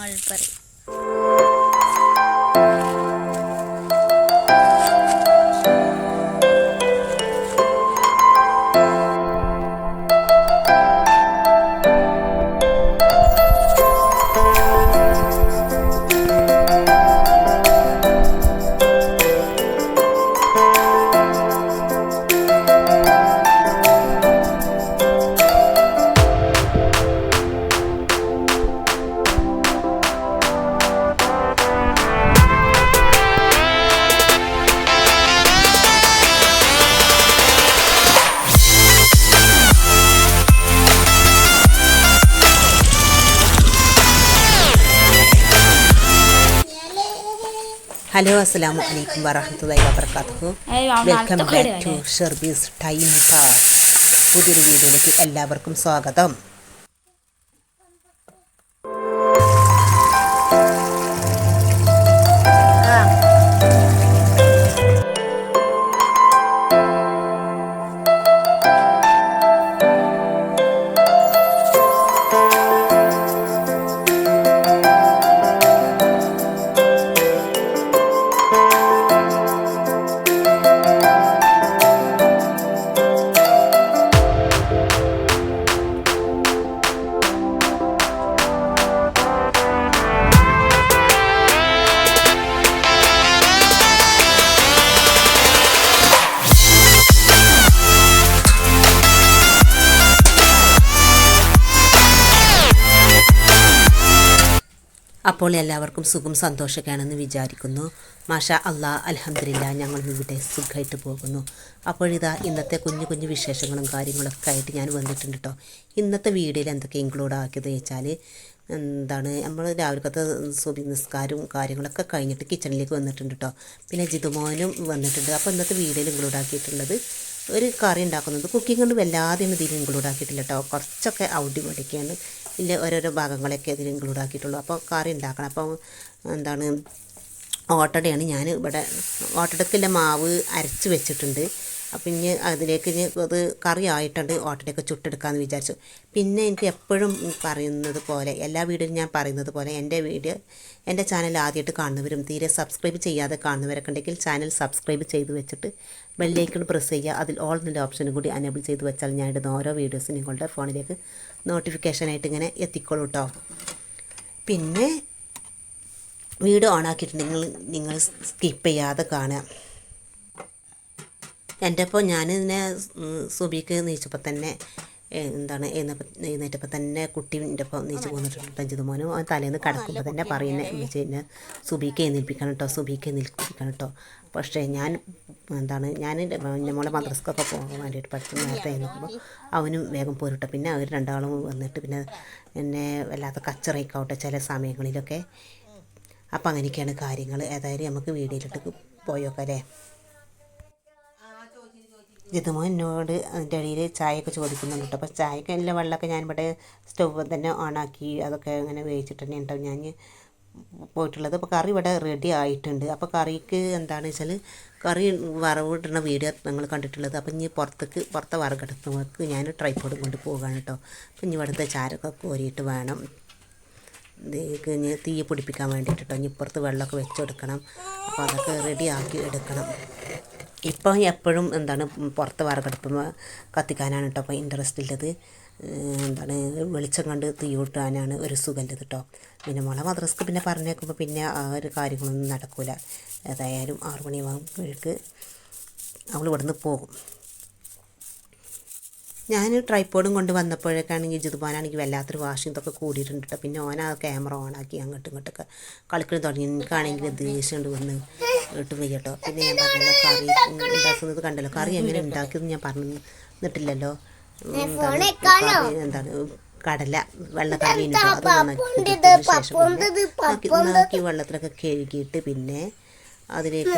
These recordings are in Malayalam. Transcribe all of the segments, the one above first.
മൾബറി ഹലോ അസ്സലാമു വലൈക്കും വറഹമത്തല്ലാഹി വബർക്കാത്തു വെൽക്കം ബാക്ക് ടു ഷെർബീസ് ടൈം പുതിയൊരു വീഡിയോയിലേക്ക് എല്ലാവർക്കും സ്വാഗതം. അപ്പോൾ എല്ലാവർക്കും സുഖം സന്തോഷമൊക്കെയാണെന്ന് വിചാരിക്കുന്നു. മാഷ അള്ളാ അലഹമില്ല ഞങ്ങൾ ഇവിടെ സുഖമായിട്ട് പോകുന്നു. അപ്പോഴിതാ ഇന്നത്തെ കുഞ്ഞു കുഞ്ഞു വിശേഷങ്ങളും കാര്യങ്ങളൊക്കെ ആയിട്ട് ഞാൻ വന്നിട്ടുണ്ട് കേട്ടോ ഇന്നത്തെ വീഡിയോയിൽ എന്തൊക്കെ ഇൻക്ലൂഡ് ആക്കിയത് വെച്ചാൽ എന്താണ് നമ്മൾ രാവിലത്തെ സുബി നിസ്കാരവും കാര്യങ്ങളൊക്കെ കഴിഞ്ഞിട്ട് കിച്ചണിലേക്ക് വന്നിട്ടുണ്ട് കേട്ടോ പിന്നെ ജിതുമോനും വന്നിട്ടുണ്ട്. അപ്പോൾ ഇന്നത്തെ വീഡിയോയിൽ ഇൻക്ലൂഡ് ആക്കിയിട്ടുള്ളത് ഒരു കറി ഉണ്ടാക്കുന്നത്. കുക്കിംഗ് കൊണ്ട് വല്ലാതെ ഒന്നും ഇതിൽ ഇൻക്ലൂഡ് ആക്കിയിട്ടില്ല കേട്ടോ കുറച്ചൊക്കെ ഔട്ടി പൊടിക്കാണ് ഇല്ല ഓരോരോ ഭാഗങ്ങളൊക്കെ ഇതിൽ ഇൻക്ലൂഡ് ആക്കിയിട്ടുള്ളൂ. അപ്പോൾ കറി ഉണ്ടാക്കണം. അപ്പോൾ എന്താണ് ഓട്ടടയാണ് ഞാൻ ഇവിടെ ഓട്ടടക്കുള്ള മാവ് അരച്ച് വെച്ചിട്ടുണ്ട്. അപ്പം ഇനി അതിലേക്ക് ഇനി അത് കറി ആയിട്ടുണ്ട് ഓട്ടനൊക്കെ ചുട്ടെടുക്കാമെന്ന് വിചാരിച്ചു. പിന്നെ എനിക്ക് എപ്പോഴും പറയുന്നത് പോലെ എല്ലാ വീഡിയോയിലും ഞാൻ പറയുന്നത് പോലെ എന്റെ വീഡിയോ എന്റെ ചാനൽ ആദ്യമായിട്ട് കാണുന്നവരും തീരെ സബ്സ്ക്രൈബ് ചെയ്യാതെ കാണുന്നവരൊക്കെ ഉണ്ടെങ്കിൽ ചാനൽ സബ്സ്ക്രൈബ് ചെയ്ത് വെച്ചിട്ട് ബെല്ലേക്കൺ പ്രസ് ചെയ്യുക. അതിൽ ഓൾ എന്നുള്ള ഓപ്ഷനും കൂടി അനേബിൾ ചെയ്ത് വെച്ചാൽ ഞാൻ ഇടുന്ന ഓരോ വീഡിയോസും നിങ്ങളുടെ ഫോണിലേക്ക് നോട്ടിഫിക്കേഷനായിട്ട് ഇങ്ങനെ എത്തിക്കോളൂ കേട്ടോ പിന്നെ വീഡിയോ ഓണാക്കിയിട്ടുണ്ടെങ്കിൽ നിങ്ങൾ സ്കിപ്പ് ചെയ്യാതെ കാണുക. എന്റെ അപ്പോൾ ഞാൻ ഇതിനെ സുബിക്ക് നീച്ചപ്പോൾ തന്നെ എന്താണ് എഴുന്നപ്പോൾ എഴുന്നേറ്റപ്പോൾ തന്നെ കുട്ടീന്റെ ഒപ്പം നീച്ച് പോന്നിട്ടുണ്ട് അഞ്ചത് മോനും. അവൻ തലേന്ന് കിടക്കുമ്പോൾ തന്നെ പറയുന്നത് വെച്ച് കഴിഞ്ഞാൽ സുബിക്ക് എഴുന്നേൽപ്പിക്കണം കേട്ടോ സുബിക്ക് എഴുന്നേൽപ്പിക്കണം കേട്ടോ പക്ഷേ ഞാൻ എന്താണ് ഞാൻ എന്റെ മോളെ മദ്രസ്ക്കൊക്കെ പോകാൻ വേണ്ടിയിട്ട് പഠിച്ച് നേരത്തെ നോക്കുമ്പോൾ അവനും വേഗം പോരിട്ടോ. പിന്നെ അവർ രണ്ടാളും വന്നിട്ട് പിന്നെ എന്നെ വല്ലാത്ത കച്ചറയിക്കാവട്ടെ ചില സമയങ്ങളിലൊക്കെ. അപ്പം അങ്ങനെയൊക്കെയാണ് കാര്യങ്ങൾ. ഏതായാലും നമുക്ക് വീഡിയോയിലോട്ട് പോയോക്കാം അല്ലേ ജിതുമോ എന്നോട് അതിന്റെ ഇടയിൽ ചായയൊക്കെ ചോദിക്കുന്നുണ്ട് കേട്ടോ. അപ്പോൾ ചായക്ക് എല്ലാ വെള്ളമൊക്കെ ഇവിടെ സ്റ്റവ് തന്നെ ഓണാക്കി അതൊക്കെ അങ്ങനെ വേവിച്ചിട്ട് തന്നെ ഉണ്ടാവും ഞാൻ പോയിട്ടുള്ളത്. അപ്പോൾ കറി ഇവിടെ റെഡി ആയിട്ടുണ്ട്. അപ്പോൾ കറിക്ക് എന്താണെന്ന് വെച്ചാൽ കറി വറവിടുന്ന വീഡിയോ നിങ്ങൾ കണ്ടിട്ടുള്ളത്. അപ്പോൾ ഇനി പുറത്തേക്ക് പുറത്തെ വറകെടുത്തവർക്ക് ഞാൻ ട്രൈപ്പോഡും കൊണ്ട് പോകുകയാണ് കേട്ടോ. അപ്പോൾ ഇനി ഇവിടുത്തെ ചാരൊക്കെ കോരിയിട്ട് വേണം. ഇനി തീ പിടിപ്പിക്കാൻ വേണ്ടിയിട്ട് കേട്ടോ. ഇനി ഇപ്പുറത്ത് വെള്ളമൊക്കെ വെച്ചെടുക്കണം. അപ്പോൾ അതൊക്കെ റെഡി ആക്കി എടുക്കണം. ഇപ്പം എപ്പോഴും എന്താണ് പുറത്ത് വിറകടുപ്പ് കത്തിക്കാനാണ് കേട്ടോ അപ്പോൾ ഇൻട്രസ്റ്റ് ഉള്ളത് എന്താണ് വെളിച്ചം കണ്ട് തീ കൂട്ടാനാണ് ഒരു സുഖമുള്ളത് കേട്ടോ. പിന്നെ മുള മദ്രസ്ക്ക് പിന്നെ പറഞ്ഞേക്കുമ്പോൾ പിന്നെ ആ ഒരു കാര്യങ്ങളൊന്നും നടക്കില്ല ഏതായാലും ആറു മണിയാകുമ്പോഴേക്ക് അവൾ ഇവിടുന്ന് പോകും. ഞാൻ ട്രൈപ്പോഡും കൊണ്ട് വന്നപ്പോഴേക്കാണെങ്കിൽ ജിതുബാനാണെങ്കിൽ വല്ലാത്തൊരു വാശിയും ഇതൊക്കെ കൂടിയിട്ടുണ്ട് കേട്ടോ പിന്നെ ഓൻ ആ ക്യാമറ ഓണാക്കി അങ്ങോട്ടും ഇങ്ങോട്ടൊക്കെ കളിക്കണം തുടങ്ങി. എനിക്കാണെങ്കിൽ ദേഷ്യം കൊണ്ട് വന്ന് ഇട്ട് പോയി കേട്ടോ പിന്നെ ഞാൻ പറഞ്ഞല്ലോ കറി ഉണ്ടാക്കുന്നത് കണ്ടല്ലോ. കറി എങ്ങനെ ഉണ്ടാക്കിയത് ഞാൻ പറഞ്ഞിട്ടില്ലല്ലോ എന്താണ് കടല വെള്ളക്കറി നന്നാക്കി വെള്ളത്തിലൊക്കെ കഴുകിയിട്ട് പിന്നെ അതിലേക്ക്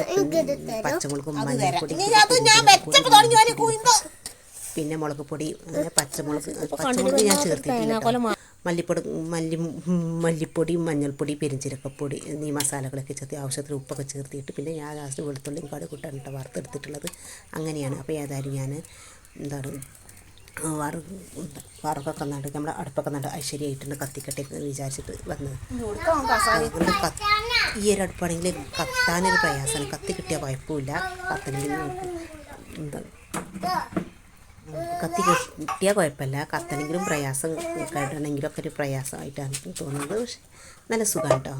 പച്ചമുളകും മഞ്ഞൾപ്പൊടി പിന്നെ മുളക് പൊടി അങ്ങനെ പച്ചമുളക് പച്ചമുളക് ഞാൻ ചേർത്തിട്ടില്ല മല്ലിപ്പൊടി മല്ലി മല്ലിപ്പൊടി മഞ്ഞൾപ്പൊടി പെരിഞ്ചീരക്കപ്പൊടി എന്നീ മസാലകളൊക്കെ ചേർത്ത് ആവശ്യത്തിന് ഉപ്പൊക്കെ ചേർത്തിട്ട് പിന്നെ ഞാൻ ലാസ്റ്റ് വെളുത്തുള്ളിയും കാട് കേട്ടോ വറുത്തെടുത്തിട്ടുള്ളത്. അങ്ങനെയാണ്. അപ്പോൾ ഏതായാലും ഞാൻ എന്താണ് വറു വറുക്കൊക്കെ നട്ട് നമ്മുടെ അടുപ്പൊക്കെ നട്ട് ഐശ്വര്യമായിട്ടുണ്ട് കത്തിക്കട്ടെ എന്ന് വിചാരിച്ചിട്ട് വന്നത്. ഈ ഒരു അടുപ്പാണെങ്കിൽ കത്താനൊരു പ്രയാസമാണ്. കത്തി കിട്ടിയ കുഴപ്പമില്ല. കത്തണമെങ്കിൽ എന്താ കത്തി കിട്ടിയാൽ കുഴപ്പമില്ല. കത്തണെങ്കിലും പ്രയാസം കേട്ടണമെങ്കിലും ഒക്കെ ഒരു പ്രയാസമായിട്ടാണ് എനിക്ക് തോന്നുന്നത്. പക്ഷെ നല്ല സുഖമാണ് കേട്ടോ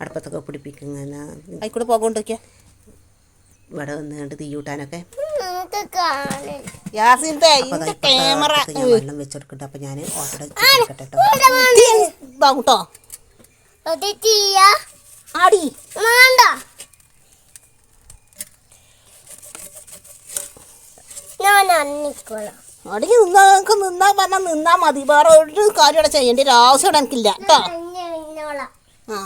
അടുപ്പത്തൊക്കെ പിടിപ്പിക്കുന്ന ആയിക്കൂടെ പോകൊണ്ടൊക്കെയാ ഇവിടെ വന്ന് കണ്ട് തീ കൂട്ടാനൊക്കെ. വെള്ളം വെച്ചെടുക്കട്ടെ. അപ്പോൾ ഞാൻ ഓട്ടോ ആടി. വേണ്ട. ഞാൻ അന്നിക്കോളാം അടി നിന്നാ നിനക്ക് നിന്നാ പറഞ്ഞാൽ നിന്നാ മതി. വേറെ ഒരു കാര്യം ഇവിടെ ചെയ്യേണ്ട ഒരു ആവശ്യം ഇവിടെ എനിക്കില്ല. കേട്ടോ? ആ.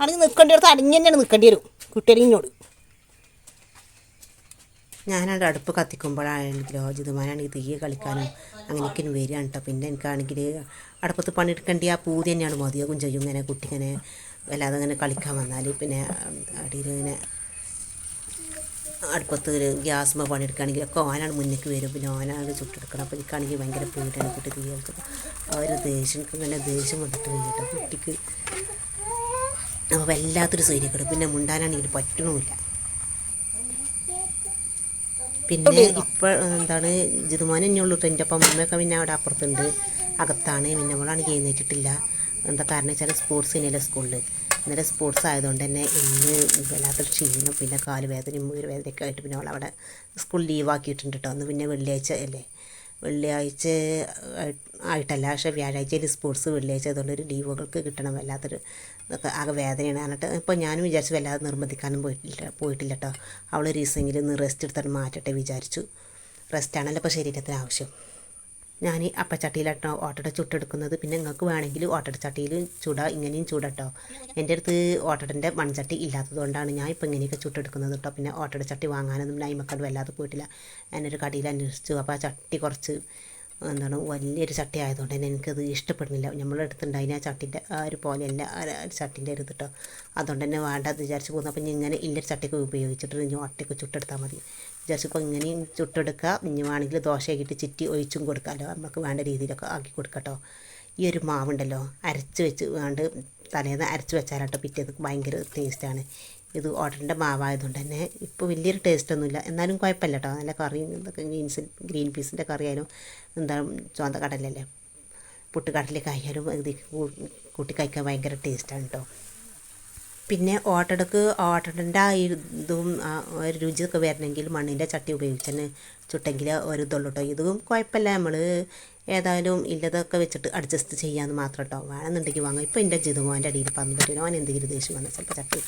അടി നിൽക്കേണ്ടി അടുത്ത് അടിഞ്ഞു തന്നെയാണ് നിൽക്കേണ്ടി വരും. കുട്ടികളിനോട് ഞാനവിടെ അടുപ്പ് കത്തിക്കുമ്പോഴാണെങ്കിലോ ജിതുമാനാണെങ്കിൽ തീയെ കളിക്കാനും അങ്ങനെയൊക്കെ വരികയാണ് കേട്ടോ. പിന്നെ എനിക്കാണെങ്കിൽ അടുപ്പത്ത് പണിയെടുക്കേണ്ടി ആ പൂതി തന്നെയാണ് മതിയാകും ചെയ്യും ഇങ്ങനെ കുട്ടി ഇങ്ങനെ വല്ലാതെ ഇങ്ങനെ കളിക്കാൻ വന്നാൽ. പിന്നെ അടിയിൽ ഇങ്ങനെ അടുപ്പത്ത് ഗ്യാസ്മ പണിയെടുക്കുകയാണെങ്കിൽ ഒക്കെ ഓനാണ് മുന്നേക്ക് വരും പിന്നെ ഓനാണ് ചുട്ടെടുക്കണം. അപ്പോൾ എനിക്കാണെങ്കിൽ ഭയങ്കര പേടിയാണ് കുട്ടി തീ കളിച്ചത് ആ ഒരു ദേഷ്യം എനിക്ക് ഇങ്ങനെ ദേഷ്യം വന്നിട്ട് കഴിഞ്ഞിട്ട് കുട്ടിക്ക് അപ്പോൾ വല്ലാത്തൊരു സൈര്യക്കെടും പിന്നെ മുണ്ടാനാണെങ്കിൽ പറ്റണമില്ല പിന്നെ ഇപ്പോൾ എന്താണ് ജിതുമാൻ തന്നെയുള്ളൂ ഉള്ളൂ എന്റെ അപ്പം അമ്മയൊക്കെ പിന്നെ അവിടെ അപ്പുറത്തുണ്ട്. അകത്താണ്. പിന്നെ അവളാണ് എഴുന്നേറ്റിട്ടില്ല. എന്താ കാരണം വെച്ചാൽ സ്പോർട്സ് തന്നെയല്ലേ സ്കൂളിൽ ഇന്നലെ സ്പോർട്സ് ആയതുകൊണ്ട് തന്നെ ഇന്ന് വല്ലാത്തൊരു ക്ഷീണം പിന്നെ കാൽ വേദനയും വേദനയൊക്കെ ആയിട്ട് പിന്നെ അവളവിടെ സ്കൂൾ ലീവാക്കിയിട്ടുണ്ട് കേട്ടോ അന്ന് പിന്നെ വെള്ളിയാഴ്ച അല്ലേ? വെള്ളിയാഴ്ച ആയി- ആയിട്ടല്ല പക്ഷെ വ്യാഴാഴ്ചയിൽ സ്പോർട്സ് വെള്ളിയാഴ്ച അതുകൊണ്ട് ഒരു ലീവുകൾക്ക് കിട്ടണം. വല്ലാത്തൊരു ഇതൊക്കെ ആകെ വേദനയാണ്. എന്നിട്ട് ഇപ്പോൾ ഞാനും വിചാരിച്ചു വല്ലാതെ നിർബന്ധിക്കാനും പോയിട്ടില്ല പോയിട്ടില്ല കേട്ടോ അവൾ ഒരു ഒന്ന് റെസ്റ്റ് എടുത്തിട്ട് മാറ്റട്ടെ വിചാരിച്ചു. റെസ്റ്റാണല്ലോ ഇപ്പോൾ ശരീരത്തിന് ആവശ്യം. ഞാൻ അപ്പച്ചട്ടിയിലാട്ടോ ഓട്ടട ചുട്ടെടുക്കുന്നത്. പിന്നെ നിങ്ങൾക്ക് വേണമെങ്കിൽ ഓട്ടട ചട്ടിയിൽ ചുട ഇങ്ങനെയും ചൂടട്ടോ. എന്റെ അടുത്ത് ഓട്ടടന്റെ മൺചട്ടി ഇല്ലാത്തതുകൊണ്ടാണ് ഞാൻ ഇപ്പോൾ ഇങ്ങനെയൊക്കെ ചുട്ടെടുക്കുന്നത് കേട്ടോ പിന്നെ ഓട്ടട ചട്ടി വാങ്ങാനൊന്നും നൈമക്കാട് വല്ലാതെ പോയിട്ടില്ല. ഞാനൊരു കടയിൽ അന്വേഷിച്ചു. അപ്പോൾ ആ ചട്ടി കുറച്ച് എന്താണ് വലിയൊരു ചട്ടി ആയതുകൊണ്ട് തന്നെ എനിക്കത് ഇഷ്ടപ്പെടുന്നില്ല. നമ്മളെ അടുത്തുണ്ടായിന് ആ ചട്ടിന്റെ ആ ഒരു പോലെയല്ല ആ ചട്ടിന്റെ ഒരു ഇത് കേട്ടോ അതുകൊണ്ട് തന്നെ വേണ്ടത് വിചാരിച്ച് പോകുന്നു. അപ്പം ഇങ്ങനെ ഇല്ലൊരു ചട്ടിയൊക്കെ ഉപയോഗിച്ചിട്ട് ഇനി ഒറ്റയ്ക്ക് ചുട്ടെടുത്താൽ മതി. വിചാരിച്ചപ്പോൾ ഇങ്ങനെയും ചുട്ടെടുക്കുക. ഇനി വേണമെങ്കിൽ ദോശയാക്കിയിട്ട് ചിറ്റി ഒഴിച്ചും കൊടുക്കാമല്ലോ നമുക്ക് വേണ്ട രീതിയിലൊക്കെ ആക്കി കൊടുക്കട്ടോ ഈ ഒരു മാവുണ്ടല്ലോ അരച്ച് വെച്ച് വേണ്ട തലേന്ന് അരച്ച് വെച്ചാലാട്ടോ പിറ്റേത് ഭയങ്കര ടേസ്റ്റാണ് ഇത് ഓട്ടറിന്റെ മാവായതുകൊണ്ട് തന്നെ ഇപ്പോൾ വലിയൊരു ടേസ്റ്റൊന്നുമില്ല. എന്നാലും കുഴപ്പമില്ല കേട്ടോ. നല്ല കറി ഗ്രീൻസ് ഗ്രീൻ പീസിന്റെ കറി ആയാലും എന്താ ചുവന്ന കടലല്ലേ പുട്ടുകടലൊക്കെ ആയാലും ഇത് കൂട്ടി കഴിക്കാൻ ഭയങ്കര ടേസ്റ്റാണ് കേട്ടോ. പിന്നെ ഓട്ടടക്ക് ഓട്ടടന്റെ ആ ഇതും ഒരു രുചിയൊക്കെ വരണമെങ്കിൽ മണ്ണിന്റെ ചട്ടി ഉപയോഗിച്ച് തന്നെ ചുട്ടെങ്കിൽ ഒരു ഇതുള്ളൂ കേട്ടോ. ഇതും കുഴപ്പമില്ല. നമ്മൾ ഏതായാലും ഇല്ലതൊക്കെ വെച്ചിട്ട് അഡ്ജസ്റ്റ് ചെയ്യാമെന്ന് മാത്രം കേട്ടോ. വേണമെന്നുണ്ടെങ്കിൽ വാങ്ങാം. ഇപ്പോൾ എന്റെ ജിതുമോന്റെ അടിയിൽ പന്ത് പറ്റില്ല അവൻ എന്തെങ്കിലും ദേഷ്യം വന്നാൽ ചിലപ്പോൾ ചട്ടി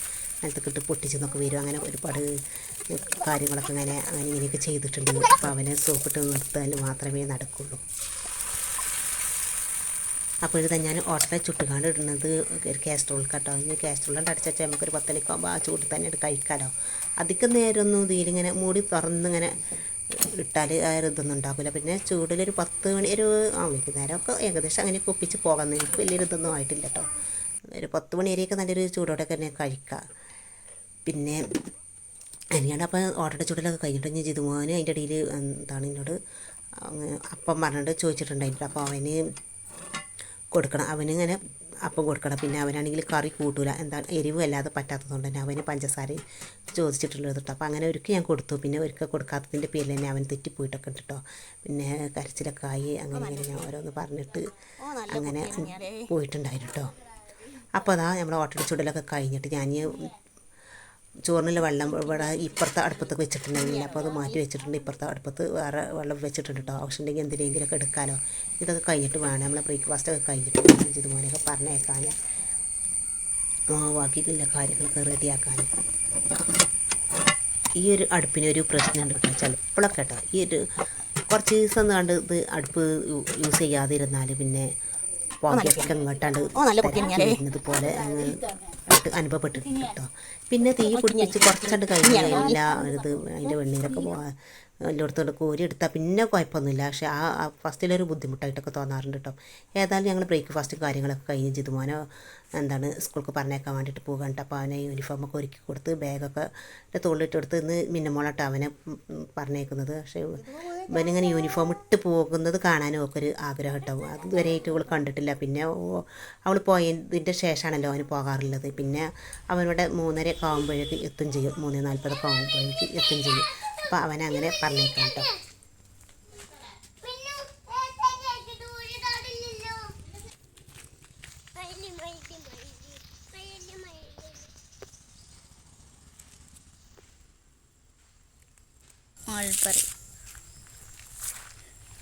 നിലത്തേക്ക് പൊട്ടിച്ച് നിന്നൊക്കെ വരും. അങ്ങനെ ഒരുപാട് കാര്യങ്ങളൊക്കെ അങ്ങനെ അങ്ങനെ ഇങ്ങനെയൊക്കെ ചെയ്തിട്ടുണ്ട്. അപ്പോൾ അവനെ സോപ്പിട്ട് നിർത്താൻ മാത്രമേ നടക്കുള്ളൂ. അപ്പോൾ ഇത് ഞാൻ ഓട്ട ചുട്ടുകാണ്ട് ഇടുന്നത് ഒരു കാസ്ട്രോൾ കേട്ടോ. ഇനി കാസ്ട്രോൾ അടച്ചു വെച്ചാൽ നമുക്കൊരു പത്തലിക്കോ ആ ചൂട് തന്നെ കഴിക്കാമല്ലോ അധികം നേരമൊന്നും ഇതിലിങ്ങനെ മൂടി തുറന്നിങ്ങനെ ഇട്ടാൽ ആ ഇതൊന്നും ഉണ്ടാക്കില്ല പിന്നെ ചൂടിലൊരു പത്ത് മണി ഒരു ആ വൈകുന്നേരമൊക്കെ ഏകദേശം അങ്ങനെ ഒപ്പിച്ച് പോകാൻ എനിക്ക് വലിയൊരു ഇതൊന്നും ആയിട്ടില്ല കേട്ടോ. ഒരു പത്ത് മണി വരെയൊക്കെ നല്ലൊരു ചൂടോടെ തന്നെ കഴിക്കാം. പിന്നെ അങ്ങനെയാണ് അപ്പം ഓട്ടയുടെ ചൂടിലൊക്കെ കഴിഞ്ഞിട്ട് ഞാൻ ചെയ്തു മോന് അതിന്റെ ഇടയിൽ എന്താണ് എന്നോട് അപ്പം പറഞ്ഞിട്ട് ചോദിച്ചിട്ടുണ്ടായിരുന്നു. അപ്പോൾ അവന് കൊടുക്കണം. അവനിങ്ങനെ അപ്പം കൊടുക്കണം. പിന്നെ അവനാണെങ്കിൽ കറി കൂട്ടൂല. എന്താ എരിവ് അല്ലാതെ പറ്റാത്തതുകൊണ്ട് തന്നെ അവന് പഞ്ചസാര ചോദിച്ചിട്ടുള്ളത് കേട്ടോ. അപ്പോൾ അങ്ങനെ ഒരിക്കൽ ഞാൻ കൊടുത്തു. പിന്നെ ഒരിക്കൽ കൊടുക്കാത്തതിന്റെ പേരിൽ തന്നെ അവൻ തെറ്റിപ്പോയിട്ടൊക്കെ ഉണ്ട് പിന്നെ കരച്ചിലൊക്കെ ആയി. അങ്ങനെ ഇങ്ങനെ ഞാൻ ഓരോന്ന് പറഞ്ഞിട്ട് അങ്ങനെ പോയിട്ടുണ്ടായിരുന്നു കേട്ടോ. അപ്പോൾ അതാ നമ്മുടെ ഓട്ടടിച്ചുടലൊക്കെ ചുടലൊക്കെ കഴിഞ്ഞിട്ട് ഞാൻ ചോറിനുള്ള വെള്ളം ഇവിടെ ഇപ്പുറത്തെ അടുപ്പത്ത് വെച്ചിട്ടുണ്ടായിരുന്നില്ല അപ്പോൾ അത് മാറ്റി വെച്ചിട്ടുണ്ട്. ഇപ്പുറത്തെ അടുപ്പത്ത് വേറെ വെള്ളം വെച്ചിട്ടുണ്ട് കേട്ടോ. ആവശ്യമുണ്ടെങ്കിൽ എന്തിനെങ്കിലുമൊക്കെ എടുക്കാമല്ലോ ഇതൊക്കെ കഴിഞ്ഞിട്ട് വേണം. നമ്മളെ ബ്രേക്ക്ഫാസ്റ്റ് ഒക്കെ കഴിഞ്ഞിട്ട് ഇതുപോലെയൊക്കെ പറഞ്ഞേക്കാൻ ബാക്കിയുള്ള കാര്യങ്ങളൊക്കെ റെഡിയാക്കാൻ. ഈ ഒരു അടുപ്പിനൊരു പ്രശ്നമുണ്ട് കേട്ടോ. ചിലപ്പോഴൊക്കെ കേട്ടോ. ഈ ഒരു കുറച്ച് ദിവസം കണ്ട് ഇത് അടുപ്പ് യൂസ് ചെയ്യാതിരുന്നാൽ പിന്നെ പുകയൊക്കെ ഇങ്ങോട്ടാണ്ട് ഓ, നല്ല പൊക്കിയാണ് ഞാനേ. വരുന്നത് പോലെ അനുഭവപ്പെട്ടിട്ടുണ്ട് കേട്ടോ. പിന്നെ തീ പിടിച്ച് കുറച്ചണ്ട് കഴിഞ്ഞ്. കഴിഞ്ഞില്ല ഇത് അതിന്റെ വെണ്ണീരൊക്കെ പോകാൻ എല്ലായിടത്തോട്ട് കോരി എടുത്താൽ പിന്നെ കുഴപ്പമൊന്നുമില്ല. പക്ഷേ ആ ഫസ്റ്റിലൊരു ബുദ്ധിമുട്ടായിട്ടൊക്കെ തോന്നാറുണ്ട് കേട്ടോ ഏതായാലും ഞങ്ങൾ ബ്രേക്ക്ഫാസ്റ്റ് കാര്യങ്ങളൊക്കെ കഴിഞ്ഞ് ജിതുമോനോ എന്താണ് സ്കൂൾക്ക് പറഞ്ഞേക്കാൻ വേണ്ടിയിട്ട് പോകാൻ അപ്പോൾ അവനെ യൂണിഫോമൊക്കെ ഒരുക്കി കൊടുത്ത് ബാഗൊക്കെ തോളിലിട്ട് കൊടുത്ത് ഇന്ന് മിന്നമോളാട്ടോ അവനെ പറഞ്ഞേക്കുന്നത്. പക്ഷേ ഇവനിങ്ങനെ യൂണിഫോം ഇട്ട് പോകുന്നത് കാണാനും ഒക്കെ ഒരു ആഗ്രഹം കേട്ടോ അത് ഇതുവരെയായിട്ട് അവൾ കണ്ടിട്ടില്ല. പിന്നെ അവൾ പോയതിന്റെ ശേഷമാണല്ലോ അവന് പോകാറുള്ളത്. പിന്നെ അവനോട് മൂന്നര ഒക്കെ ആകുമ്പോഴേക്ക് എത്തും ചെയ്യും. മൂന്ന് നാൽപ്പതൊക്കെ ആകുമ്പോഴേക്ക് എത്തും ചെയ്യും. അപ്പോൾ അവനങ്ങനെ പറഞ്ഞേക്കാം കേട്ടോ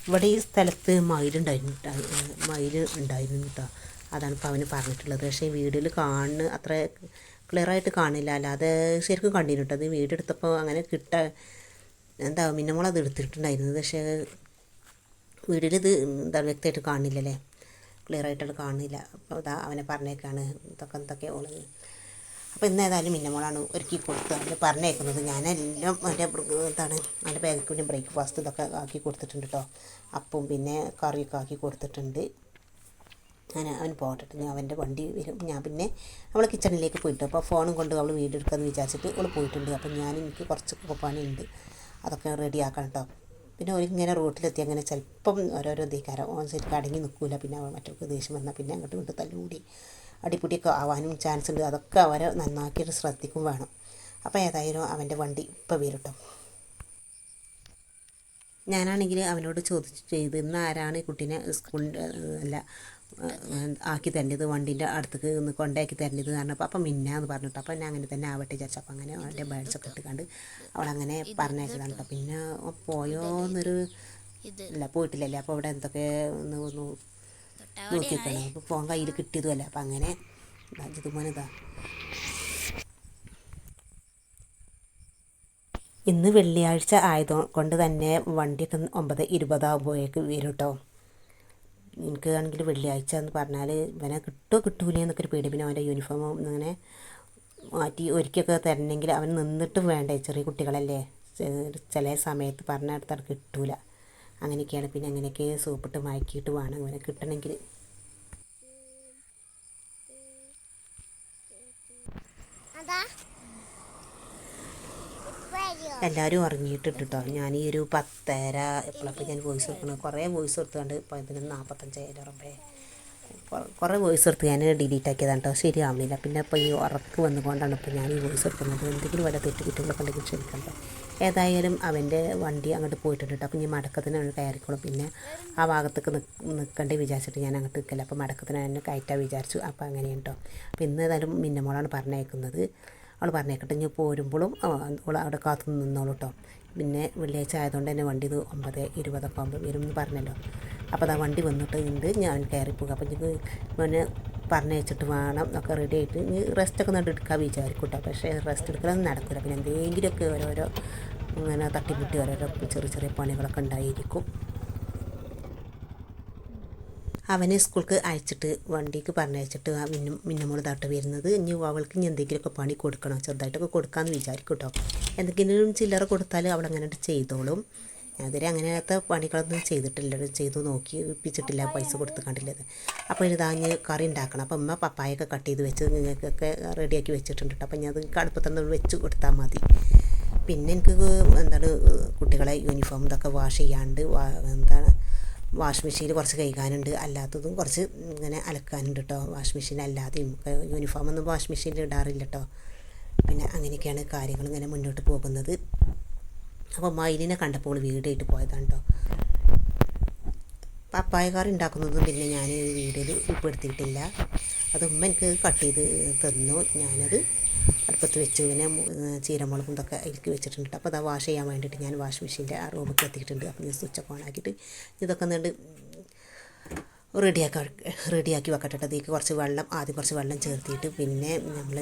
ഇവിടെ ഈ സ്ഥലത്ത് മയിലുണ്ടായിരുന്നു മയിൽ ഉണ്ടായിരുന്നു കേട്ടോ അതാണ് ഇപ്പോൾ അവന് പറഞ്ഞിട്ടുള്ളത്. പക്ഷേ വീഡിയോയിൽ കാണുന്ന അത്ര ക്ലിയറായിട്ട് കാണില്ല. അല്ലാതെ ശരിക്കും കണ്ടിരുന്നു അത് വീഡിയോ എടുത്തപ്പോൾ അങ്ങനെ കിട്ട എന്താ മിന്നമോൾ അത് എടുത്തിട്ടുണ്ടായിരുന്നത്. പക്ഷേ വീഡിയോയിൽ ഇത് എന്താ വ്യക്തമായിട്ട് കാണില്ലല്ലേ? ക്ലിയറായിട്ടത് കാണില്ല. അപ്പോൾ അതാ അവനെ പറഞ്ഞേക്കാണ്. ഇതൊക്കെ എന്തൊക്കെ ഓൾ. അപ്പോൾ ഇന്ന് ഏതായാലും മിന്നമോളാണ് ഒരുക്കി കൊടുത്തത്. അവന് പറഞ്ഞേക്കുന്നത് ഞാനെല്ലാം അവന്റെ എന്താണ് അവന്റെ ബാഗിൽ ബ്രേക്ക്ഫാസ്റ്റ് ഇതൊക്കെ ആക്കി കൊടുത്തിട്ടുണ്ട് കേട്ടോ. അപ്പും പിന്നെ കറിയൊക്കെ ആക്കി കൊടുത്തിട്ടുണ്ട്. ഞാൻ അവൻ പോട്ടെ ഞാൻ അവന്റെ വണ്ടി വരും. ഞാൻ പിന്നെ അവൾ കിച്ചണിലേക്ക് പോയിട്ട് അപ്പോൾ ഫോണും കൊണ്ട് അവൾ വീട് എടുക്കാമെന്ന് വിചാരിച്ചിട്ട് അവൾ പോയിട്ടുണ്ട്. അപ്പം ഞാൻ എനിക്ക് കുറച്ച് പണിയുണ്ട് അതൊക്കെ റെഡി ആക്കണം കേട്ടോ പിന്നെ ഒരിങ്ങനെ റോട്ടിലെത്തി. അങ്ങനെ ചിലപ്പം ഓരോരോ ധികാരം ഓൺ ശരിക്കും അടങ്ങി നിൽക്കില്ല പിന്നെ മറ്റൊക്കെ ദേഷ്യം വന്നാൽ പിന്നെ അങ്ങോട്ട് ഇങ്ങോട്ട് തല്ലുകൂടി അടിപിടിയൊക്കെ ആവാനും ചാൻസ് ഉണ്ട്. അതൊക്കെ അവരെ നന്നാക്കിയിട്ട് ശ്രദ്ധിക്കും വേണം. അപ്പോൾ ഏതായാലും അവന്റെ വണ്ടി ഇപ്പം വരും കേട്ടോ ഞാനാണെങ്കിൽ അവനോട് ചോദിച്ചു ചെയ്ത് ഇന്ന് ആരാണ് കുട്ടീനെ സ്കൂളിന്റെ അല്ല ആക്കി തരേണ്ടത് വണ്ടീന്റെ അടുത്തേക്ക് ഒന്ന് കൊണ്ടാക്കി തരേണ്ടത് പറഞ്ഞപ്പോൾ അപ്പം മിന്നാന്ന് പറഞ്ഞിട്ട് അപ്പം ഞാൻ അങ്ങനെ തന്നെ ആവട്ടെ വിചാരിച്ചു. അപ്പം അങ്ങനെ അവന്റെ ബേഡ്സൊക്കെ ഇട്ടുകൊണ്ട് അവളങ്ങനെ പറഞ്ഞേച്ചതാണ് കേട്ടോ പിന്നെ പോയോ എന്നൊരു ഇല്ല പോയിട്ടില്ലല്ലേ? അപ്പോൾ അവിടെ എന്തൊക്കെ ഒന്ന് ഒന്ന് നോക്കിക്കണം അപ്പോൾ ഫോൺ കയ്യിൽ കിട്ടിയതുമല്ല? അപ്പം അങ്ങനെ ഇതാ ഇന്ന് വെള്ളിയാഴ്ച ആയതുകൊണ്ട് തന്നെ വണ്ടിയൊക്കെ ഒമ്പത് ഇരുപതാകുമ്പോഴേക്ക് വരും കേട്ടോ എനിക്ക് ആണെങ്കിൽ വെള്ളിയാഴ്ച എന്ന് പറഞ്ഞാൽ ഇവനെ കിട്ടുമോ കിട്ടൂലേ എന്നൊക്കെ ഒരു പേടി. പിന്നെ അവന്റെ യൂണിഫോം അങ്ങനെ മാറ്റി ഒരുക്കിയൊക്കെ തരണമെങ്കിൽ അവൻ നിന്നിട്ടും വേണ്ടേ? ചെറിയ കുട്ടികളല്ലേ. ചില സമയത്ത് പറഞ്ഞിടത്തവിടെ കിട്ടൂല. അങ്ങനെയൊക്കെയാണ്. പിന്നെ അങ്ങനെയൊക്കെ സൂപ്പിട്ട് മയക്കിയിട്ട് വേണം അവനെ കിട്ടണമെങ്കിൽ. അതാ? എല്ലാവരും അറിഞ്ഞിട്ടിട്ട് കേട്ടോ ഞാൻ ഈ ഒരു പത്തര എപ്പോഴപ്പോൾ ഞാൻ വോയിസ് കൊടുക്കുന്നത് കുറേ വോയിസ് കൊടുത്തുകൊണ്ട് പതിനൊന്ന് നാൽപ്പത്തഞ്ചായിരം ഉറപ്പേ കുറേ വോയിസ് എടുത്ത് ഞാൻ ഡിലീറ്റ് ആക്കിയതാണ് കേട്ടോ ശരിയാവുന്നില്ല പിന്നെ ഇപ്പോൾ ഈ ഉറക്ക് വന്നുകൊണ്ടാണ് ഇപ്പോൾ ഞാൻ ഈ വോയിസ് എടുക്കുന്നത് എന്തെങ്കിലും വല്ല തെറ്റ് കിട്ടുകളൊക്കെ ഉണ്ടെങ്കിൽ ക്ഷമിക്കണ്ട. ഏതായാലും അവന്റെ വണ്ടി അങ്ങോട്ട് പോയിട്ടുണ്ട് അപ്പോൾ ഞാൻ മടക്കത്തിന് അവന് കയറിക്കോളും. പിന്നെ ആ ഭാഗത്തേക്ക് നിൽക്കണ്ടേ വിചാരിച്ചിട്ട് ഞാൻ അങ്ങോട്ട് നിൽക്കില്ല അപ്പോൾ മടക്കത്തിന് എന്നെ കയറ്റാൻ വിചാരിച്ചു. അപ്പോൾ അങ്ങനെയാണ് അപ്പോൾ ഇന്ന് ഏതായാലും മിന്നമോളാണ് പറഞ്ഞേക്കുന്നത് അവൾ പറഞ്ഞേക്കട്ടെ ഇനി പോരുമ്പോഴും അവൾ അവിടെ കാത്തു നിന്നോളൂ കേട്ടോ പിന്നെ വെള്ളിയാഴ്ച ആയതുകൊണ്ട് തന്നെ വണ്ടി ഇത് ഒമ്പത് ഇരുപതൊക്കെ ആകുമ്പോൾ വരും എന്ന് പറഞ്ഞല്ലോ. അപ്പോൾ അതാ വണ്ടി വന്നിട്ട് ഉണ്ട് ഞാൻ കയറി പോകുക അപ്പോൾ എനിക്ക് മോനെ പറഞ്ഞയച്ചിട്ട് വേണം ഒക്കെ റെഡി ആയിട്ട് ഇനി റെസ്റ്റൊക്കെ നട്ട് എടുക്കാൻ വിചാരിക്കും കേട്ടോ പക്ഷേ റെസ്റ്റ് എടുക്കലൊന്നും നടക്കില്ല പിന്നെ എന്തെങ്കിലുമൊക്കെ ഓരോരോ ഇങ്ങനെ തട്ടിമുട്ടി ഓരോരോ ചെറിയ ചെറിയ പണികളൊക്കെ ഉണ്ടായിരിക്കും. അവനെ സ്കൂൾക്ക് അയച്ചിട്ട് വണ്ടിക്ക് പറഞ്ഞയച്ചിട്ട് ആ മിന്നും മിന്നമോൾ തട്ട് വരുന്നത്. ഇനി അവൾക്ക് ഇനി എന്തെങ്കിലുമൊക്കെ പണി കൊടുക്കണോ. ചെറുതായിട്ടൊക്കെ കൊടുക്കാമെന്ന് വിചാരിക്കും കേട്ടോ എന്തെങ്കിലും ചില്ലറ കൊടുത്താൽ അവൾ അങ്ങനെ ചെയ്തോളും. ഇതുവരെ അങ്ങനത്തെ പണികളൊന്നും ചെയ്തിട്ടില്ല. ചെയ്തു നോക്കി ഒപ്പിച്ചിട്ടില്ല പൈസ കൊടുത്ത് കണ്ടില്ലത് അപ്പോൾ ഇതാ ഞാൻ കറി ഉണ്ടാക്കണം. അപ്പം അമ്മ പപ്പായൊക്കെ കട്ട് ചെയ്ത് വെച്ച് നിങ്ങൾക്കൊക്കെ റെഡിയാക്കി വെച്ചിട്ടുണ്ട് കേട്ടോ അപ്പം ഞാൻ അത് അടുപ്പത്തൊന്ന് വെച്ച് കൊടുത്താൽ മതി. പിന്നെ എനിക്ക് എന്താണ് കുട്ടികളെ യൂണിഫോം ഇതൊക്കെ വാഷ് ചെയ്യാണ്ട് എന്താണ് വാഷ് മെഷീനിൽ കുറച്ച് കഴുകാനുണ്ട്. അല്ലാത്തതും കുറച്ച് ഇങ്ങനെ അലക്കാനുണ്ട് കേട്ടോ വാഷ് മെഷീൻ അല്ലാതെയും യൂണിഫോം ഒന്നും വാഷ് മെഷീനിൽ ഇടാറില്ല കേട്ടോ പിന്നെ അങ്ങനെയൊക്കെയാണ് കാര്യങ്ങൾ ഇങ്ങനെ മുന്നോട്ട് പോകുന്നത്. അപ്പോൾ മയിലിനെ കണ്ടപ്പോൾ വീടായിട്ട് പോയതാണ് കേട്ടോ പപ്പായ കറി ഉണ്ടാക്കുന്നതും പിന്നെ ഞാൻ വീഡിയോയിൽ ഉൾപ്പെടുത്തിയിട്ടില്ല. അത് എനിക്ക് കട്ട് ചെയ്ത് തന്നു. ഞാനത് അടുപ്പത്ത് വെച്ച് പിന്നെ ചീരമുളകും ഇതൊക്കെ അതിലേക്ക് വെച്ചിട്ടുണ്ട്. അപ്പോൾ അത് വാഷ് ചെയ്യാൻ വേണ്ടിയിട്ട് ഞാൻ വാഷിംഗ് മെഷീന്റെ ആ റൂമിലേക്ക് എത്തിയിട്ടുണ്ട്. അപ്പോൾ ഞാൻ സ്വിച്ച് ഓൺ ആക്കിയിട്ട് ഇതൊക്കെ എന്നിട്ട് റെഡിയാക്കി റെഡിയാക്കി വെക്കട്ടെ കേട്ടോ അതിലേക്ക് കുറച്ച് വെള്ളം ആദ്യം കുറച്ച് വെള്ളം ചേർത്തിയിട്ട് പിന്നെ നമ്മൾ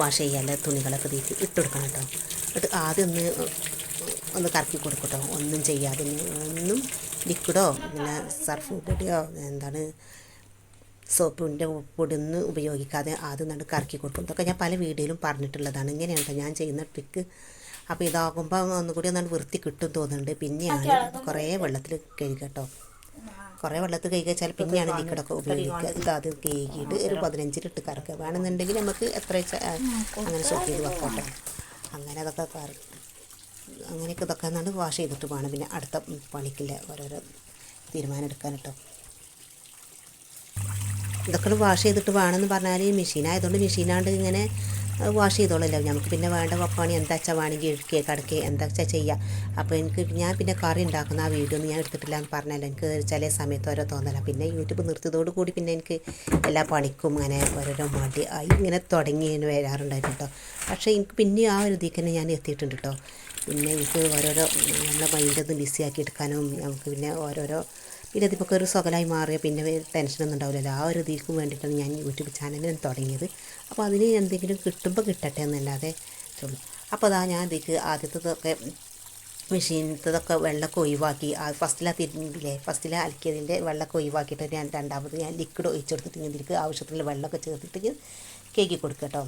വാഷ് ചെയ്യാനുള്ള തുണികളൊക്കെ ഇതിലേക്ക് ഇട്ട് കൊടുക്കണം കേട്ടോ എന്നിട്ട് ആദ്യം ഒന്ന് ഒന്ന് കറക്കി കൊടുക്കട്ടോ ഒന്നും ചെയ്യാതെ ഒന്നും ലിക്വിഡോ പിന്നെ സർഫ് പൊടിയോ എന്താണ് സോപ്പിന്റെ പൊടിയൊന്നും ഉപയോഗിക്കാതെ ആദ്യം നടുക്ക് കറക്കി കൊടുക്കും. ഇതൊക്കെ ഞാൻ പല വീഡിയോയിലും പറഞ്ഞിട്ടുള്ളതാണ്. ഇങ്ങനെയാണ് ഞാൻ ചെയ്യുന്ന ട്രിക്ക്. അപ്പോൾ ഇതാകുമ്പോൾ ഒന്നുകൂടി ഒന്നാണ് വൃത്തി കിട്ടും തോന്നുന്നുണ്ട്. പിന്നെയാണ് കുറേ വെള്ളത്തിൽ കഴുകട്ടോ കുറേ വെള്ളത്തിൽ കഴുകി വെച്ചാൽ പിന്നെയാണ് ലിക്വിഡൊക്കെ ഉപയോഗിക്കുക. ഇത് ആദ്യം കഴുകിയിട്ട് ഒരു പതിനഞ്ചിലിട്ട് കറക്കുക. വേണമെന്നുണ്ടെങ്കിൽ നമുക്ക് എത്ര അങ്ങനെ സോപ്പ് ചെയ്ത് വെക്കട്ടെ അങ്ങനെ അതൊക്കെ കറക്കും അങ്ങനെയൊക്കെ ഇതൊക്കെ നമ്മൾ വാഷ് ചെയ്തിട്ട് വേണം. പിന്നെ അടുത്ത പണിക്കില്ല ഓരോരോ തീരുമാനം എടുക്കാൻ കേട്ടോ ഇതൊക്കെ വാഷ് ചെയ്തിട്ട് വേണമെന്ന് പറഞ്ഞാൽ മെഷീൻ ആയതുകൊണ്ട് മെഷീനാണ്ട് ഇങ്ങനെ വാഷ് ചെയ്തോളല്ലോ. നമുക്ക് പിന്നെ വേണ്ട പണി എന്താ വെച്ചാൽ വേണമെങ്കിൽ ഇഴുക്കുക കടക്കുക എന്താ വെച്ചാൽ ചെയ്യുക അപ്പോൾ എനിക്ക് ഞാൻ പിന്നെ കറി ഉണ്ടാക്കുന്ന ആ വീഡിയോ ഒന്നും ഞാൻ എടുത്തിട്ടില്ല എന്ന് പറഞ്ഞല്ലോ. എനിക്ക് ചില സമയത്ത് ഓരോ തോന്നല. പിന്നെ യൂട്യൂബ് നിർത്തിയതോട് കൂടി പിന്നെ എനിക്ക് എല്ലാ പണിക്കും ഇങ്ങനെ ഓരോരോ മടി ആയി ഇങ്ങനെ തുടങ്ങി വരാറുണ്ടായിരുന്നു കേട്ടോ പക്ഷേ എനിക്ക് പിന്നെ ആ ഒരു ഇതിൽ തന്നെ ഞാൻ എത്തിയിട്ടുണ്ട് കേട്ടോ പിന്നെ എനിക്ക് ഓരോരോ നമ്മളെ മൈൻഡൊന്ന് ബിസി ആക്കി എടുക്കാനും നമുക്ക് പിന്നെ ഓരോരോ ഇതിപ്പോൾ ഒരു സ്വകലായി മാറിയ പിന്നെ ടെൻഷനൊന്നും ഉണ്ടാവില്ലല്ലോ. ആ ഒരു ഇതിൽക്കും വേണ്ടിയിട്ടാണ് ഞാൻ യൂട്യൂബ് ചാനൽ തുടങ്ങിയത്. അപ്പോൾ അതിന് എന്തെങ്കിലും കിട്ടുമ്പോൾ കിട്ടട്ടെ എന്നല്ലാതെ അപ്പോൾ അതാ ഞാൻ ഇതിക്ക് ആദ്യത്തതൊക്കെ മെഷീനത്തതൊക്കെ വെള്ളമൊക്കെ ഒഴിവാക്കി. ആ ഫസ്റ്റിലെ തിരിഞ്ഞില്ലേ ഫസ്റ്റിലാ അലക്കിയതിന്റെ വെള്ളമൊക്കെ ഒഴിവാക്കിയിട്ട് ഞാൻ രണ്ടാമത് ഞാൻ ലിക്വിഡ് ഒഴിച്ചു കൊടുത്തിട്ട് ഇതിലേക്ക് ആവശ്യത്തിലുള്ള വെള്ളമൊക്കെ ചേർത്തിട്ട് കേക്ക് കൊടുക്കുക കേട്ടോ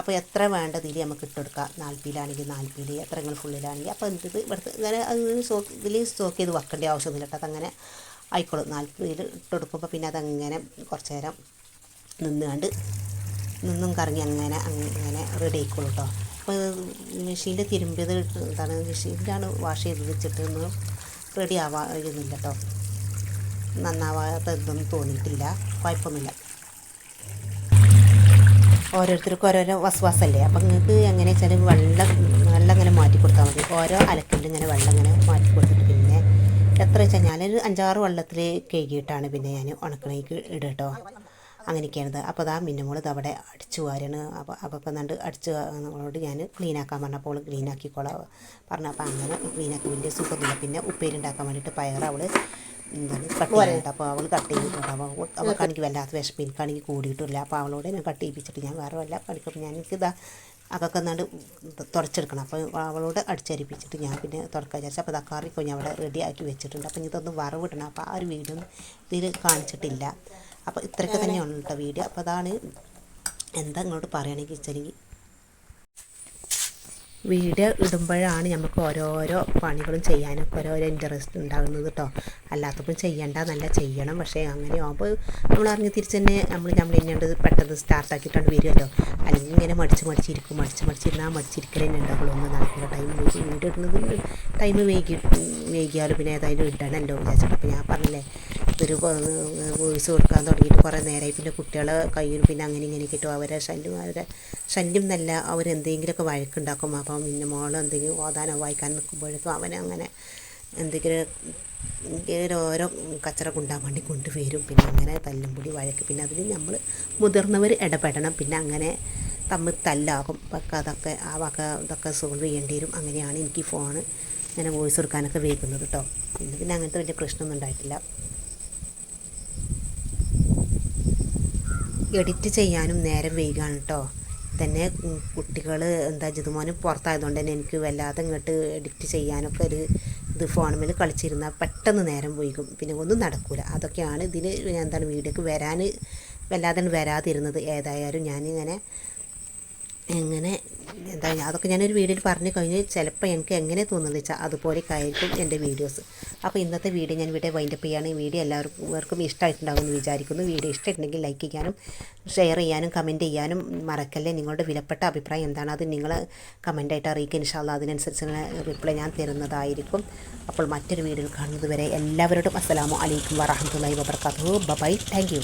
അപ്പോൾ എത്ര വേണ്ടതിൽ നമുക്ക് ഇട്ടെടുക്കാം നാൽപ്പീലാണെങ്കിൽ നാൽപ്പീൽ എത്ര നിങ്ങൾ ഫുള്ളിലാണെങ്കിൽ അപ്പോൾ എന്ത് ഇവിടുത്തെ ഇങ്ങനെ അത് സോക്ക് ഇതിൽ സ്റ്റോക്ക് ചെയ്ത് വെക്കേണ്ട ആവശ്യമൊന്നുമില്ല കേട്ടോ അതങ്ങനെ ആയിക്കോളും. നാൽപ്പതിൽ ഇട്ടെടുക്കുമ്പോൾ പിന്നെ അതങ്ങനെ കുറച്ച് നേരം നിന്നുകൊണ്ട് നിന്നും കറങ്ങി അങ്ങനെ അങ്ങനെ റെഡി ആയിക്കോളും കേട്ടോ അപ്പോൾ മെഷീനിൽ തിരുമ്പിയത് എന്താണ് മെഷീനിലാണ് വാഷ് ചെയ്ത് വെച്ചിട്ട് ഒന്നും റെഡി ആവാതിരുന്നില്ല കേട്ടോ നന്നാവാത്തതൊന്നും തോന്നിയിട്ടില്ല. കുഴപ്പമൊന്നുമില്ല. ഓരോരുത്തർക്കും ഓരോരോ വസ്വാസല്ലേ? അപ്പം നിങ്ങൾക്ക് എങ്ങനെയാണെന്ന് വെച്ചാൽ വെള്ളം വെള്ളം ഇങ്ങനെ മാറ്റി കൊടുത്താൽ മതി. ഓരോ അലക്കിന്റെ ഇങ്ങനെ വെള്ളം ഇങ്ങനെ മാറ്റി കൊടുത്തിട്ട് എത്ര വെച്ചാൽ ഞാനൊരു അഞ്ചാറ് വെള്ളത്തിൽ കഴുകിയിട്ടാണ് പിന്നെ ഞാൻ ഉണക്കണേക്ക് ഇടുക കേട്ടോ അപ്പോൾ അതാ മിന്നുമോൾ അവിടെ അടിച്ചു വാരാണ്. അപ്പോൾ അപ്പോൾ കണ്ട് അടിച്ച് നമ്മളോട് ഞാൻ ക്ലീൻ ആക്കാൻ പറഞ്ഞപ്പോൾ ക്ലീൻ ആക്കിക്കോളാം പറഞ്ഞു. അപ്പോൾ അങ്ങനെ ക്ലീൻ ആക്കി. വലിയ സുഖമില്ല പിന്നെ ഉപ്പേരി ഉണ്ടാക്കാൻ വേണ്ടിയിട്ട് പയർ അവൾ എന്താണ് കട്ട് ചെയ്യാനുണ്ട് അപ്പോൾ അവൾ കട്ട് ചെയ്തിട്ടുണ്ട്. അപ്പോൾ അവൾക്കാണെങ്കിൽ വല്ലാത്ത വിശപ്പ് എനിക്കാണെങ്കിൽ കൂടിയിട്ടില്ല. അപ്പോൾ അവളോട് ഞാൻ കട്ട് ചെയ്യിപ്പിച്ചിട്ട് ഞാൻ വേറെ വല്ല പഠിക്കും ഞാൻ എനിക്കിതാ അതൊക്കെ എന്നാണ്ട് തുടച്ചെടുക്കണം. അപ്പോൾ അവളോട് അടിച്ചരിപ്പിച്ചിട്ട് ഞാൻ പിന്നെ തുടക്കാൻ വിചാരിച്ചു. അപ്പോൾ തക്കാറി കൊഞ്ഞ് അവിടെ റെഡി ആക്കി വെച്ചിട്ടുണ്ട്. അപ്പോൾ ഇതൊന്ന് വറവിടണം. അപ്പോൾ ആ ഒരു വീഡിയോ ഇതിൽ കാണിച്ചിട്ടില്ല. അപ്പോൾ ഇത്രയൊക്കെ തന്നെയാണ് കേട്ടോ വീഡിയോ. അപ്പോൾ അതാണ് എന്താ ഇങ്ങോട്ട് പറയുകയാണെങ്കിൽ വെച്ചെങ്കിൽ വീഡിയോ ഇടുമ്പോഴാണ് നമുക്ക് ഓരോരോ പണികളും ചെയ്യാനൊക്കെ ഓരോരോ ഇൻട്രസ്റ്റ് ഉണ്ടാകുന്നത് കേട്ടോ അല്ലാത്തപ്പോൾ ചെയ്യണ്ട നല്ല ചെയ്യണം. പക്ഷേ അങ്ങനെ ആകുമ്പോൾ നമ്മൾ അറിഞ്ഞ് തിരിച്ച് തന്നെ നമ്മൾ നമ്മൾ തന്നെയുണ്ട് പെട്ടെന്ന് സ്റ്റാർട്ടാക്കിയിട്ടാണ് വരുമല്ലോ അല്ലെങ്കിൽ ഇങ്ങനെ മടിച്ച് മടിച്ചിരിക്കും. മടിച്ച് മടിച്ചിരുന്നാൽ മടിച്ചിരിക്കലേ ഉണ്ടാവുള്ളൂ. ഒന്ന് നടക്കുന്ന ടൈം വീഡിയോ ഇടുന്നത് ടൈം വൈകി വൈകിയാലും പിന്നെ ഏതായാലും ഇടണമല്ലോ വിചാരിച്ചിട്ട് അപ്പോൾ ഞാൻ പറഞ്ഞില്ലേ ഒരു വോയിസ് കൊടുക്കാൻ തുടങ്ങിയിട്ട് കുറേ നേരമായി പിന്നെ കുട്ടികളെ കയ്യിൽ പിന്നെ അങ്ങനെ ഇങ്ങനെ കിട്ടും. അവരെ ശല്യം അവരെ ശല്യം എന്നല്ല അവരെന്തെങ്കിലുമൊക്കെ വഴക്കുണ്ടാക്കും. അപ്പം പിന്നെ മോൾ എന്തെങ്കിലും ഓതാനോ വായിക്കാൻ നിൽക്കുമ്പോഴേക്കും അങ്ങനെ എന്തെങ്കിലും ഓരോ കച്ചറ കൊണ്ടാൻ വേണ്ടി കൊണ്ടുവരും. പിന്നെ അങ്ങനെ തല്ലുംപൊടി വഴക്ക്. പിന്നെ അതിൽ നമ്മൾ മുതിർന്നവർ ഇടപെടണം. പിന്നെ അങ്ങനെ തമ്മിൽ തല്ലാകും. ഒക്കെ അതൊക്കെ ആ വക ഇതൊക്കെ സോൾവ് ചെയ്യേണ്ടി വരും. അങ്ങനെയാണ് എനിക്ക് ഫോണ് ഇങ്ങനെ വോയിസ് കൊടുക്കാനൊക്കെ വേഗുന്നത് കേട്ടോ പിന്നെ പിന്നെ അങ്ങനത്തെ വലിയ പ്രശ്നമൊന്നും ഉണ്ടായിട്ടില്ല. എഡിറ്റ് ചെയ്യാനും നേരം വൈകാണ് കേട്ടോ തന്നെ കുട്ടികൾ എന്താ ജിതുമോന് പുറത്തായതുകൊണ്ട് തന്നെ എനിക്ക് വല്ലാതെ ഇങ്ങോട്ട് എഡിറ്റ് ചെയ്യാനൊക്കെ ഒരു ഇത് ഫോണിൽ കളിച്ചിരുന്നാൽ പെട്ടെന്ന് നേരം വൈകും. പിന്നെ ഒന്നും നടക്കില്ല അതൊക്കെയാണ് ഇതിന് എന്താണ് വീഡിയോക്ക് വരാൻ വല്ലാതെ വരാതിരുന്നത്. ഏതായാലും ഞാനിങ്ങനെ എങ്ങനെ എന്താ അതൊക്കെ ഞാനൊരു വീഡിയോയിൽ പറഞ്ഞു കഴിഞ്ഞ് ചിലപ്പോൾ എനിക്ക് എങ്ങനെ തോന്നുന്നത് വെച്ചാൽ അതുപോലെയൊക്കെ ആയിരിക്കും എന്റെ വീഡിയോസ്. അപ്പോൾ ഇന്നത്തെ വീഡിയോ ഞാൻ ഇവിടെ വൈൻഡപ്പ് ചെയ്യാണ് ഈ വീഡിയോ എല്ലാവർക്കും ഇഷ്ടമായിട്ടുണ്ടാകുമെന്ന് വിചാരിക്കുന്നു. വീഡിയോ ഇഷ്ടമായിട്ടുണ്ടെങ്കിൽ ലൈക്ക് ചെയ്യാനും ഷെയർ ചെയ്യാനും കമന്റ് ചെയ്യാനും മറക്കല്ലേ? നിങ്ങളുടെ വിലപ്പെട്ട അഭിപ്രായം എന്താണ്? അത് നിങ്ങൾ കമന്റായിട്ട് അറിയിക്കുക. ഇൻഷാല്ല അതിനനുസരിച്ചുള്ള റിപ്ലൈ ഞാൻ തരുന്നതായിരിക്കും. അപ്പോൾ മറ്റൊരു വീഡിയോയിൽ കാണുന്നത് വരെ എല്ലാവരോടും അസ്സലാമു അലൈക്കും വറഹമുല്ലാ വബർക്കാത്തു ബൈ താങ്ക് യു